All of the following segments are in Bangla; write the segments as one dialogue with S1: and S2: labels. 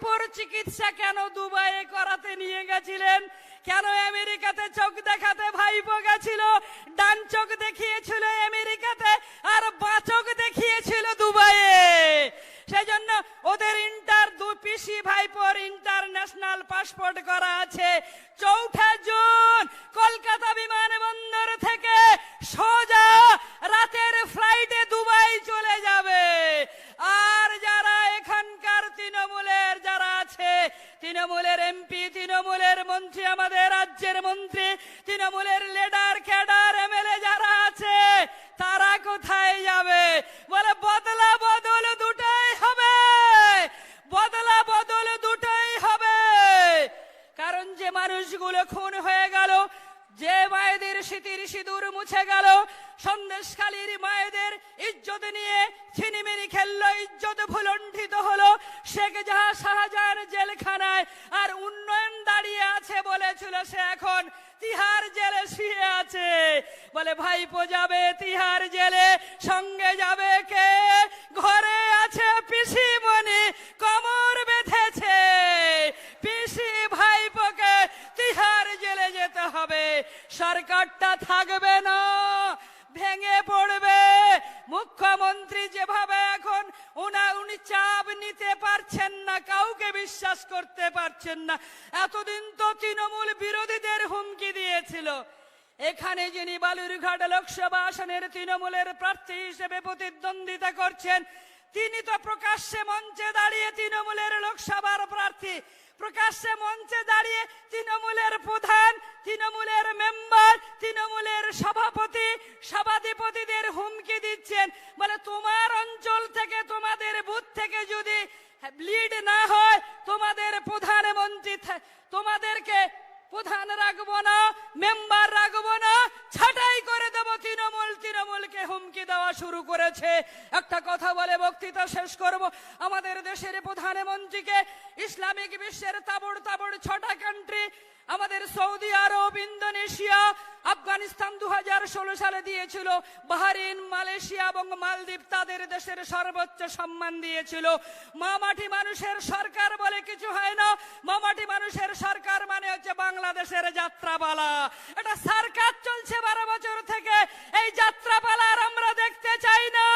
S1: ভাইপোর চিকিৎসা কেন দুবাইয়ে করাতে নিয়ে গেছিলেন? কেন আমেরিকাতে চোখ দেখাতে ভাইপো গেছিল? ডান চোখ দেখিয়েছিল আমেরিকাতে আর বাঁ চোখ দেখিয়েছিল দুবাইয়ে। সেজন্য ওদের ইন্টার দু পিসি ভাইপোর ইন্টারন্যাশনাল পাসপোর্ট করা আছে। চৌঠা জুন কলকাতা বিমানবন্দর থেকে সোজা রাতের ফ্লাইটে তৃণমূলের এমপি, তৃণমূলের মন্ত্রী, আমাদের রাজ্যের মন্ত্রী, তৃণমূলের লিডার ক্যাডার এমএলএ যারা আছে, তারা কোথায় যাবে? বলে, বদলা বদল দুটাই হবে। বদলা বদল দুটাই হবে। কারণ যে মানুষগুলো খুন হয়ে গেল, যে মায়েদের স্মৃতির সিঁদুর মুছে গেল সন্দেশখালীর মায়েদের ইজ্জত নিয়ে ছিনিমিনি খেললো, ইজ্জত ভুলণ্ঠিত হলো। শেখ জাহা শাহজাহান জেলখানায় আর উন্নয়ন দাঁড়িয়ে আছে বলেছিল সে এখন। তিহার জেলে শুয়ে আছে। বলে, ভাইপো যাবে তিহার না, কাউকে বিশ্বাস করতে পারছেন না। এতদিন তো তৃণমূল বিরোধীদের হুমকি দিয়েছিল। এখানে যিনি বালুরঘাট লোকসভা আসনের তৃণমূলের প্রার্থী হিসেবে প্রতিদ্বন্দ্বিতা করছেন, তিনি তো প্রকাশ্যে মঞ্চে দাঁড়িয়ে তৃণমূলের লোকসভার প্রার্থী। প্রকাশ্যে মঞ্চে দাঁড়িয়ে তৃণমূলের প্রধান, তৃণমূলের মেম্বার, তৃণমূলের সভাপতি, সভাধিপতিদের হুমকি দিচ্ছেন। বলে, তোমার অঞ্চল থেকে, তোমাদের বুথ থেকে যদি লিড না হয়, তোমাদের প্রধানমন্ত্রী তোমাদেরকে প্রধান রাখব না মেম্বার রাখব না, ছাটাই করে দেবো তৃণমূল, তৃণমূলকে হুমকি দেওয়া শুরু করেছে। একটা কথা বলে বক্তৃতা শেষ করব। আমাদের দেশের প্রধানমন্ত্রীকে ইসলামিক বিশ্বের তাবড় তাবড় ছটা কান্ট্রি আমাদের সৌদি আরব, ইন্দোনেশিয়া আফগানিস্তান দু হাজার ষোলো সালে দিয়েছিল, বাহারিন, মালয়েশিয়া এবং মালদ্বীপ তাদের দেশের সর্বোচ্চ সম্মান দিয়েছিল। মামাটি মানুষের সরকার বলে কিছু হয় না। মামাটি মানুষের সরকার মানে হচ্ছে বাংলাদেশের যাত্রাপালা। এটা সরকার চলছে বারো বছর থেকে। এই যাত্রাপালা আর আমরা দেখতে চাই না।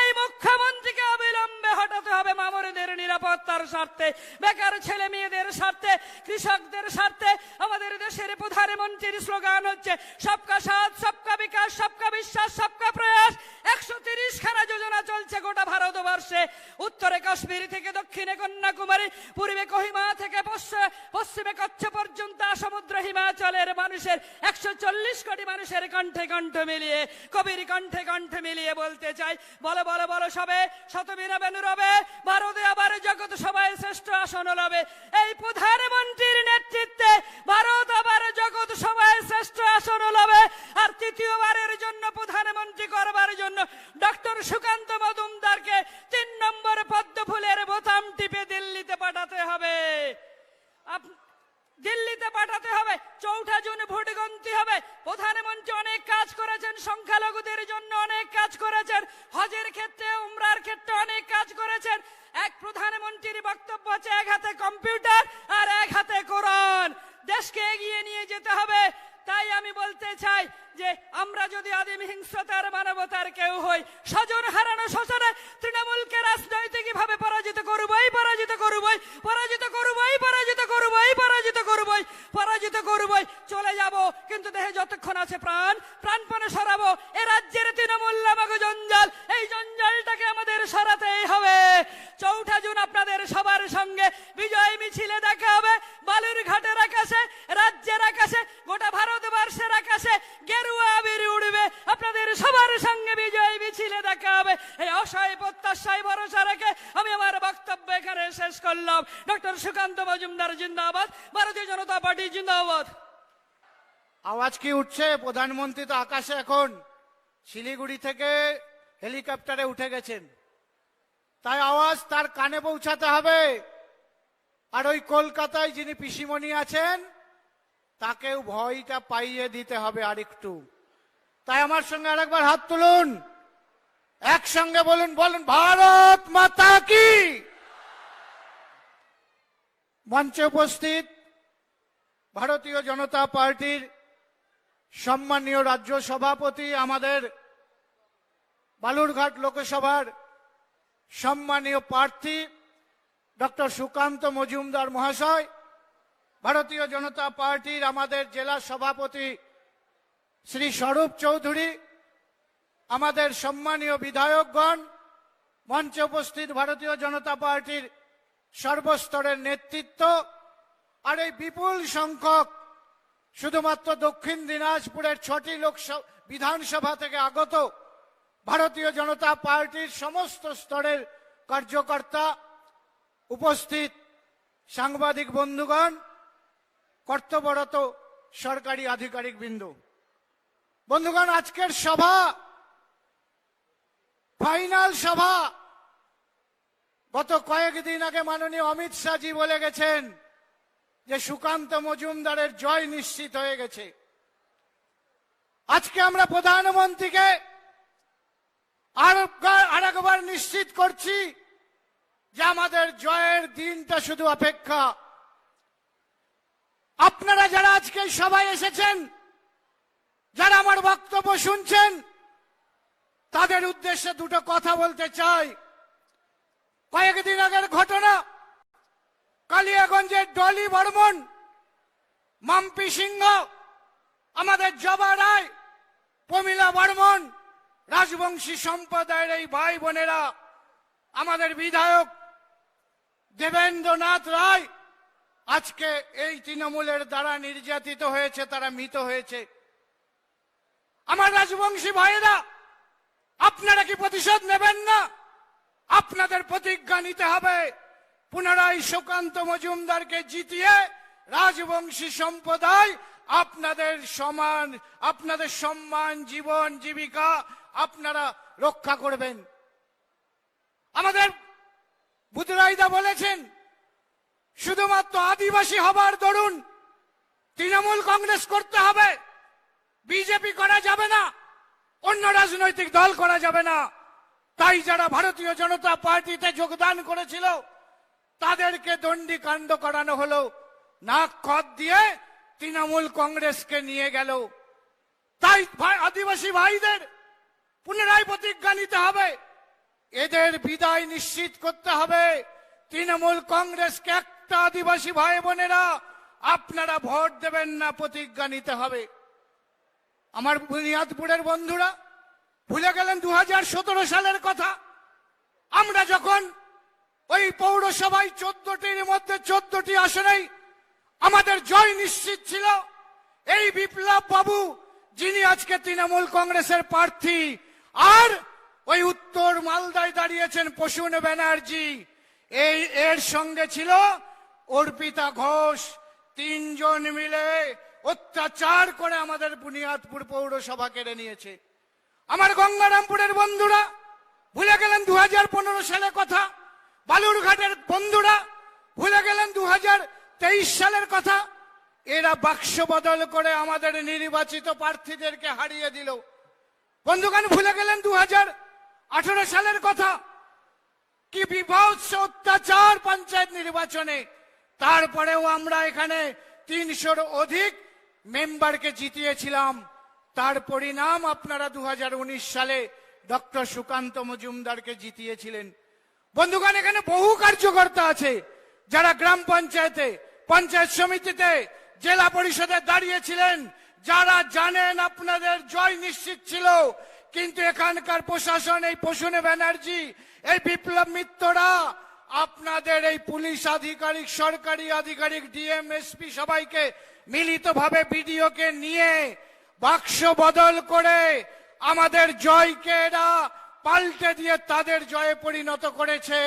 S1: এই মুখ্যমন্ত্রীকে অবিলম্বে হটাতে হবে মামুরদের নিরাপত্তার স্বার্থে। চলছে গোটা ভারতবর্ষে। উত্তরে কাশ্মীর থেকে দক্ষিণে কন্যাকুমারী, পূর্বে কহিমা থেকে পশ্চিমে কচ্ছ পর্যন্ত সমুদ্র হিমাচলের মানুষের একশো চল্লিশ কোটি মানুষের কণ্ঠে কণ্ঠ মিলিয়ে, কবির কণ্ঠে কণ্ঠ মিলিয়ে বলতে চাই। বলো বলো বলো সবে শতবীরা বেনু রবে ভারতে আবার জগৎ সবাই শ্রেষ্ঠ আসন লবে। এই প্রধানমন্ত্রীর নেতৃত্বে ভারত আবার জগৎ সবাই শ্রেষ্ঠ আসন লবে। আর তৃতীয়বারের জন্য প্রধানমন্ত্রী করবার ডক্টর সুকান্ত মজুমদারকে তিন নম্বর পদ্ম ফুলের বোতাম টিপে দিল্লিতে পাঠাতে হবে। দিল্লিতে পাঠাতে হবে। চৌঠা জুন ভোট গন্তি হবে। প্রধানমন্ত্রী অনেক কাজ করেছেন, সংখ্যালঘুদের জন্য অনেক কাজ করেছেন, হজের ক্ষেত্রে, উমরার ক্ষেত্রে অনেক কাজ করেছেন। এক প্রধানমন্ত্রীর বক্তব্য আছে এক হাতে কম্পিউটার আর এক হাতে কোরআন। দেশকে এগিয়ে নিয়ে যেতে হবে। চাই যে আমরা যদি আদিম হিংস্রতার, মানবতার কেউ হই, স্বজন হারানো শোষণে তৃণমূলকে রাজনৈতিক ভাবে পরাজিত করবই পরাজিত করবই পরাজিত করবই পরাজিত করবই পরাজিত করবই পরাজিত করবই। চলে যাব, কিন্তু দেহে যতক্ষণ আছে প্রাণ, প্রাণপণে অসহায় প্রত্যাশায় ভরসা রেখে আমি আমার বক্তব্য এখানে শেষ করলাম। ডক্টর সুকান্ত মজুমদার জিন্দাবাদ, ভারতীয় জনতা পার্টি জিন্দাবাদ।
S2: আওয়াজ কি উঠছে? প্রধানমন্ত্রী তো আকাশে এখন। শিলিগুড়ি থেকে হেলিকপ্টারে উঠে গেছেন। তাই আওয়াজ তার কানে পৌঁছাতে হবে। আর ওই কলকাতায় যিনি পিসিমণি আছেন, তাকেও ভয়টা পাইয়ে দিতে হবে আরেকটু। তাই আমার সঙ্গে আরেকবার হাত তুলুন। একসঙ্গে বলুন বলুন, ভারত মাতা কি? মঞ্চে উপস্থিত ভারতীয় জনতা পার্টির সম্মানীয় রাজ্য সভাপতি আমাদের বালুরঘাট লোকসভার সম্মানীয় প্রার্থী ডক্টর সুকান্ত মজুমদার মহাশয়, ভারতীয় জনতা পার্টির আমাদের জেলা সভাপতি শ্রী স্বরূপ চৌধুরী আমাদের সম্মানীয় বিধায়কগণ, মঞ্চে উপস্থিত ভারতীয় জনতা পার্টির সর্বস্তরের নেতৃত্ব আর এই বিপুল সংখ্যক শুধুমাত্র দক্ষিণ দিনাজপুরের ছটি লোকসভা, বিধানসভা থেকে আগত ভারতীয় জনতা পার্টির সমস্ত স্তরের কার্যকর্তা উপস্থিত সাংবাদিক বন্ধুগণ, কর্তব্যরত সরকারি আধিকারিক বিন্দু বন্ধুগণ, আজকের সভা ফাইনাল সভা। গত কয়েকদিন আগে মাননীয় অমিত শাহজি বলে গেছেন যে সুকান্ত মজুমদারের জয় নিশ্চিত হয়ে গেছে। আজকে আমরা প্রধানমন্ত্রীকে আর আরেকবার নিশ্চিত করছি যে আমাদের জয়ের দিনটা শুধু অপেক্ষা। আপনারা যারা আজকে সবাই এসেছেন, যারা আমার বক্তব্য শুনছেন তাদের উদ্দেশ্যে দুটো কথা বলতে চাই। কয়েকদিন আগের ঘটনা, কালিয়াগঞ্জের ডলি বর্মন, মাম্পি সিংহ, আমাদের জবা রায়, প্রমিলা বর্মন, রাজবংশী সম্প্রদায়ের এই ভাই বোনেরা, আমাদের বিধায়ক দেবেন্দ্রনাথ রায়, আজকে এই তৃণমূলের দ্বারা নির্যাতিত হয়েছে, তারা মৃত হয়েছে। আমার রাজবংশী ভাইয়েরা আপনারা কি প্রতিশোধ নেবেন না? আপনাদের প্রতিজ্ঞা নিতে হবে। পুনরায় সুকান্ত মজুমদারকে জিতিয়ে রাজবংশী সম্প্রদায় আপনাদের সমান, আপনাদের সম্মান, জীবন, জীবিকা আপনারা রক্ষা করবেন। আমাদের বুধরাইদা বলেছেন, শুধুমাত্র আদিবাসী হবার দরুন তৃণমূল কংগ্রেস করতে হবে, বিজেপি করা যাবে না। অন্য রাজনৈতিক দল করা যাবে না। তাই যারা ভারতীয় জনতা পার্টিতে যোগদান করেছিল, তাদেরকে দণ্ডি কাণ্ড করানো হলো। নাক খত দিয়ে তৃণমূল কংগ্রেসকে নিয়ে গেল। তাই আদিবাসী ভাইদের পুনরায় প্রতিজ্ঞা নিতে হবে। এদের বিদায় নিশ্চিত করতে হবে। তৃণমূল কংগ্রেসকে একটা আদিবাসী ভাই বোনেরা, আপনারা ভোট দেবেন না, প্রতিজ্ঞা নিতে হবে। আমার বুনিয়াদপুরের বন্ধুরা, ভুলে গেলেন দুহাজার সতেরো সালের কথা। আমরা যখন ওই পৌরসভায় চোদ্দটির মধ্যে চোদ্দটি আসনেই আমাদের জয় নিশ্চিত ছিল, এই বিপ্লব বাবু, যিনি আজকে তৃণমূল কংগ্রেসের প্রার্থী, আর ওই উত্তর মালদায় দাঁড়িয়েছেন প্রসূন ব্যানার্জি, এই, এর সঙ্গে ছিল অর্পিতা ঘোষ, তিনজন মিলে অত্যাচার করে আমাদের বুনিয়াদপুর পৌরসভা কেড়ে নিয়েছে। আমার গঙ্গারামপুরের বন্ধুরা, ভুলে গেলেন দু সালে কথা। বালুরঘাটের বন্ধুরা, ভুলে গেলেন দুহাজার তেইশ সালের কথা। এরা বাক্স বদল করে আমাদের নির্বাচিত প্রার্থীদেরকে হারিয়ে দিল। বন্ধুগণ, ভুলে গেলেন দু আঠারো সালের কথা। কি বিভৎস অত্যাচার পঞ্চায়েত নির্বাচনে। তারপরেও আমরা এখানে তিনশোর অধিক মেম্বারকে জিতিয়েছিলাম। তার পরিণাম আপনারা দুহাজার উনিশ সালে ডক্টর সুকান্ত মজুমদারকে জিতিয়েছিলেন। বন্ধুগণ, এখানে বহু কার্যকর্তা আছে। যারা গ্রাম পঞ্চায়েতে, পঞ্চায়েত সমিতিতে, জেলা পরিষদে দাঁড়িয়েছিলেন, যারা জানেন আপনাদের জয় নিশ্চিত ছিল। কিন্তু এখানকার প্রশাসন, এই পশুনে ব্যানার্জি, এই বিপ্লব মিত্ররা আপনাদের এই পুলিশ আধিকারিক, সরকারি আধিকারিক, ডিএমএসপি সবাইকে মিলিতভাবে বিডিওকে নিয়ে বাক্স বদল করে আমাদের জয়কে এরা পাল্টে দিয়ে তাদের জয়ে পরিণত করেছে।